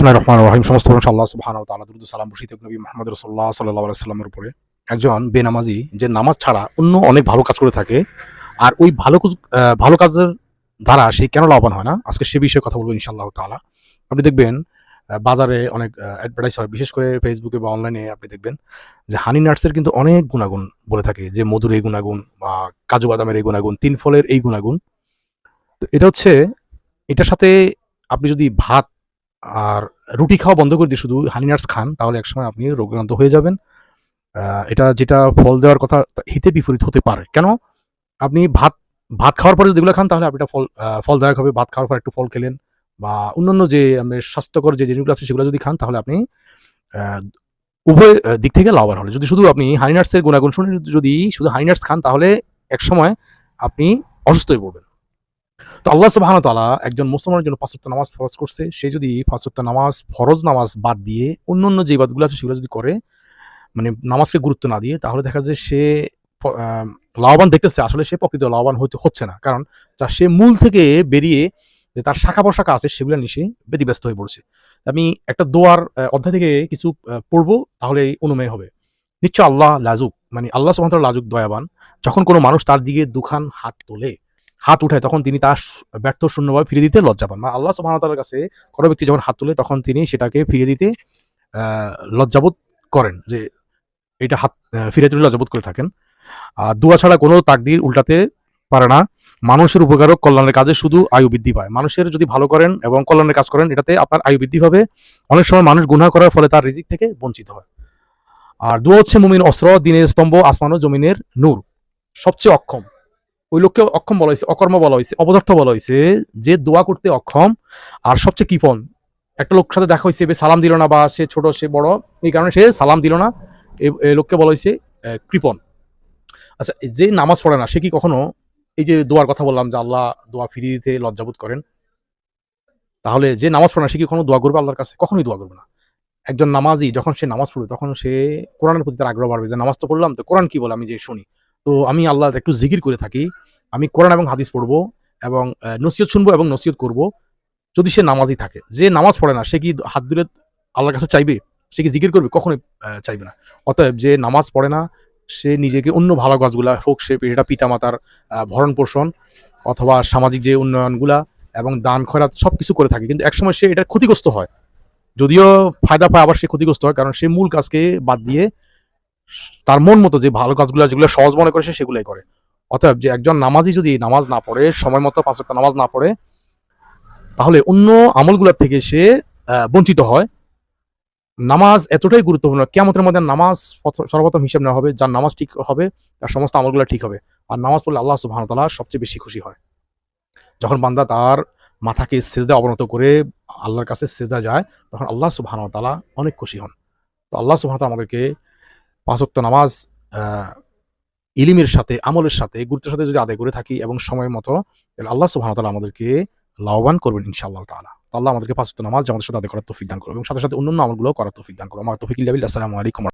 বিসমুল্লাহ রহমান রহিম। সমস্ত প্রশংসা আল্লাহ সুবহানাহু ওয়া তাআলা। দুরূদ সালাম বর্ষিত নবী মুহাম্মদ রাসূলুল্লাহ সাল্লাল্লাহু আলাইহি সাল্লামের উপরে। একজন বেনামাজি, যে নামাজ ছাড়া অন্য অনেক ভালো কাজ করে থাকে, আর ওই ভালো ভালো কাজের দ্বারা সে কেন লাভবান হয় না? আজকে সে বিষয়ে কথা বলব ইনশাআল্লাহ তাআলা। আপনি দেখবেন বাজারে অনেক অ্যাডভার্টাইজ হয়, বিশেষ করে ফেসবুকে বা অনলাইনে আপনি দেখবেন, যে হানি নাটসের কিন্তু অনেক গুণাগুণ বলে থাকে, যে মধুর এই গুণাগুণ বা কাজু বাদামের এই গুণাগুণ, তিন ফলের এই গুণাগুণ। তো এটা হচ্ছে, এটার সাথে আপনি যদি ভাত আর রুটি খাওয়া বন্ধ করে দিয়ে শুধু হানি নাটস খান, তাহলে একসময় আপনি রোগাক্রান্ত হয়ে যাবেন। এটা যেটা ফল দেওয়ার কথা হিতে বিপরীত হতে পারে। কেন? আপনি ভাত ভাত খাওয়ার পরে যদি এগুলো খান, তাহলে আপনি ফল ফলদায়ক হবে। ভাত খাওয়ার পর একটু ফল খেলেন বা অন্যান্য যে আমাদের স্বাস্থ্যকর যে জিনিসগুলো আছে, সেগুলো যদি খান, তাহলে আপনি উভয় দিক থেকে লাভবান হলে যদি শুধু আপনি হানি নাটসের গুণাগুণ শুনে যদি শুধু হানি নাটস খান, তাহলে একসময় আপনি অসুস্থ হয়ে পড়বেন। তো আল্লাহ সুবাহ তাআলা একজন মুসলমানের জন্য পাঁচ নামাজ ফরজ করছে। সে যদি পাঁচ নামাজ, ফরজ নামাজ বাদ দিয়ে অন্য অন্য যে ইবাদতগুলো আছে সেগুলো যদি করে মানে নামাজকে গুরুত্ব না দিয়ে, তাহলে দেখা যায় সে লাভবান দেখতেছে। আসলে সে প্রকৃত লাভবান হইতে হচ্ছে না। কারণ যা সে মূল থেকে বেরিয়ে যে তার শাখা প্রশাখা আছে, সেগুলো নিয়ে সে ব্যতিব্যস্ত হয়ে পড়ছে। আমি একটা দোয়ার অধ্যায় থেকে কিছু পড়ব, তাহলে অনুমেয় হবে। নিশ্চয় আল্লাহ লাজুক মানে আল্লাহ ওয়া লাজুক, দয়াবান। যখন কোনো মানুষ তার দিকে দুখান হাত তোলে হাত উঠায়, তখন তিনি তার ব্যর্থ শূন্যভাবে ফিরে দিতে লজ্জা পান। মানে আল্লাহ ওয়া কাছে কোনো ব্যক্তি যখন হাত তোলে, তখন তিনি সেটাকে ফিরিয়ে দিতে লজ্জাবোধ করেন যে এটা হাত ফিরে তুলে লজ্জাবোধ করে থাকেন। আর দোয়া ছাড়া কোনো তাকদির উল্টাতে পারে না। মানুষের উপকারক কল্যাণের কাজে শুধু আয়ু বৃদ্ধি পায়। মানুষের যদি ভালো করেন এবং কল্যাণের কাজ করেন, এটাতে আপনার আয়ু বৃদ্ধি পাবে। অনেক সময় মানুষ গুণা করার ফলে তার রিজিক থেকে বঞ্চিত হয়। আর দোয়া হচ্ছে মুমিন অস্ত্র, দিনের স্তম্ভ, আসমান ও জমিনের নূর। সবচেয়ে অক্ষম। ওই লোককে অক্ষম বলা হয়েছে, অকর্ম বলা হয়েছে অপদার্থ বলা হয়েছে যে দোয়া করতে অক্ষম। আর সবচেয়ে কৃপণ, একটা লোক সাথে দেখা হয়েছে সালাম দিল না বা সে ছোট, সে বড়, এই কারণে সে সালাম দিল না। এ- এ লোককে বলা হয়েছে কৃপন আচ্ছা এই যে নামাজ পড়ে না, সে কি কখনো এই যে দোয়ার কথা বললাম যে আল্লাহ দোয়া ফিরিয়ে দিতে লজ্জাবোধ করেন? তাহলে যে নামাজ পড়ে না, সে কি কখনো দোয়া করবে আল্লাহর কাছে? কখনোই দোয়া করবে না। একজন নামাজি যখন সে নামাজ পড়বে, তখন সে কোরআনের প্রতি তার আগ্রহ বাড়বে যে, নামাজ তো পড়লাম, তো কোরআন কি বলে? আমি যে শুনি। তো আমি আল্লাহ একটু জিকির করে থাকি। আমি কোরআন এবং হাদিস পড়ব এবং নসিহত শুনব এবং নসিহত করব যদি সে নামাজই থাকে। যে নামাজ পড়ে না, সে কি হাত দূরে আল্লাহর কাছে চাইবে? সে কি জিকির করবে? কখনোই চাইবে না। অতএব যে নামাজ পড়ে না, সে নিজেকে অন্য ভালো কাজগুলা হোক, সে এটা পিতামাতার ভরণ পোষণ অথবা সামাজিক যে উন্নয়নগুলা এবং দান খয়রাত সব কিছু করে থাকে। কিন্তু একসময় সে এটা ক্ষতিগ্রস্ত হয়। যদিও ফায়দা পায়, আবার সে ক্ষতিগ্রস্ত হয়, কারণ সে মূল কাজকে বাদ দিয়ে তার মন মতো যে ভালো কাজগুলো, যেগুলো সহজ মনে করে সেগুলোই করে। অতএব যে একজন নামাজি যদি নামাজ না পড়ে, সময় মতো পাঁচ নামাজ না পড়ে, তাহলে অন্য আমলগুলোর থেকে সে বঞ্চিত হয়। নামাজ এতটাই গুরুত্বপূর্ণ কেমতের মধ্যে নামাজ সর্বপ্রথম হিসাব নেওয়া হবে, যার নামাজ ঠিক হবে, তার সমস্ত আমলগুলো ঠিক হবে। আর নামাজ পড়লে আল্লাহ ওয়া সবচেয়ে বেশি খুশি হয়। যখন বান্দা তার মাথাকে সেজদা অবনত করে আল্লাহর কাছে সেজদা যায়, তখন আল্লাহ ওয়া অনেক খুশি হন। তো আল্লাহ ওয়া আমাদেরকে পাঁচ ওয়াক্ত নামাজ ইলিমের সাথে, আমলের সাথে, গুরুত্বের সাথে যদি আদায় করে থাকি এবং সময় মতো, তাহলে আল্লাহ সুহান তালা আমাদেরকে লাভবান করবেন ইনশাআল্লাহ তালা আল্লাহ আমাদেরকে পাঁচ ওয়াক্ত নামাজ আমাদের সাথে আদায় করার তৌফিক দান করবে এবং সাথে সাথে অন্যান্য আমলগুলো করার তৌফিক দান করবে আমার তৌফিক ইল্লাবিল্লা আসসালামু আলাইকুম